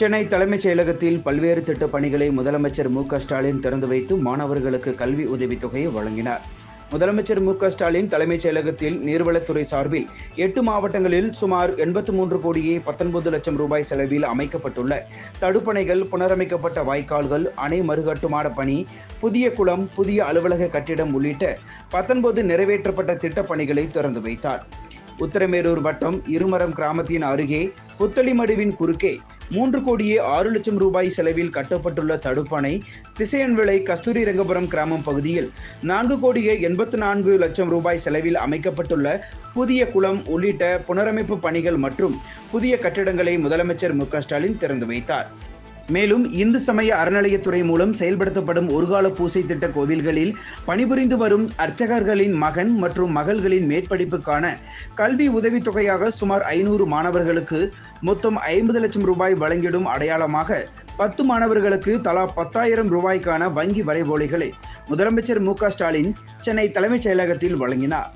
சென்னை தலைமைச் செயலகத்தில் பல்வேறு திட்டப் பணிகளை முதலமைச்சர் மு ஸ்டாலின் திறந்து வைத்து மாணவர்களுக்கு கல்வி உதவித்தொகையை வழங்கினார். முதலமைச்சர் மு ஸ்டாலின் தலைமைச் செயலகத்தில் நீர்வளத்துறை சார்பில் எட்டு மாவட்டங்களில் சுமார் எண்பத்து மூன்று கோடியே பத்தொன்பது லட்சம் ரூபாய் செலவில் அமைக்கப்பட்டுள்ள தடுப்பணைகள் புனரமைக்கப்பட்ட வாய்க்கால்கள் அணை மறுகட்டுமான பணி புதிய குளம் புதிய அலுவலக கட்டிடம் உள்ளிட்ட பத்தொன்பது நிறைவேற்றப்பட்ட திட்டப் பணிகளை திறந்து வைத்தார். உத்தரமேரூர் வட்டம் இருமரம் கிராமத்தின் அருகே புத்தளிமடுவின் குறுக்கே மூன்று கோடியே ஆறு லட்சம் ரூபாய் செலவில் கட்டப்பட்டுள்ள தடுப்பணை திசையன்விளை கஸ்தூரி ரங்கபுரம் கிராமம் பகுதியில் நான்கு கோடியே எண்பத்து நான்கு லட்சம் ரூபாய் செலவில் அமைக்கப்பட்டுள்ள புதிய குளம் உள்ளிட்ட புனரமைப்பு பணிகள் மற்றும் புதிய கட்டிடங்களை முதலமைச்சர் மு ஸ்டாலின் திறந்து வைத்தார். மேலும் இந்து சமய அறநிலையத்துறை மூலம் செயல்படுத்தப்படும் ஒருகால பூசை திட்ட கோவில்களில் பணிபுரிந்து வரும் அர்ச்சகர்களின் மகன் மற்றும் மகள்களின் மேற்படிப்புக்கான கல்வி உதவித்தொகையாக சுமார் ஐநூறு மாணவர்களுக்கு மொத்தம் ஐம்பது லட்சம் ரூபாய் வழங்கிடும் அடையாளமாக பத்து மாணவர்களுக்கு தலா பத்தாயிரம் ரூபாய்க்கான வங்கி வரைவோலைகளை முதலமைச்சர் மு க ஸ்டாலின் சென்னை தலைமைச் செயலகத்தில் வழங்கினார்.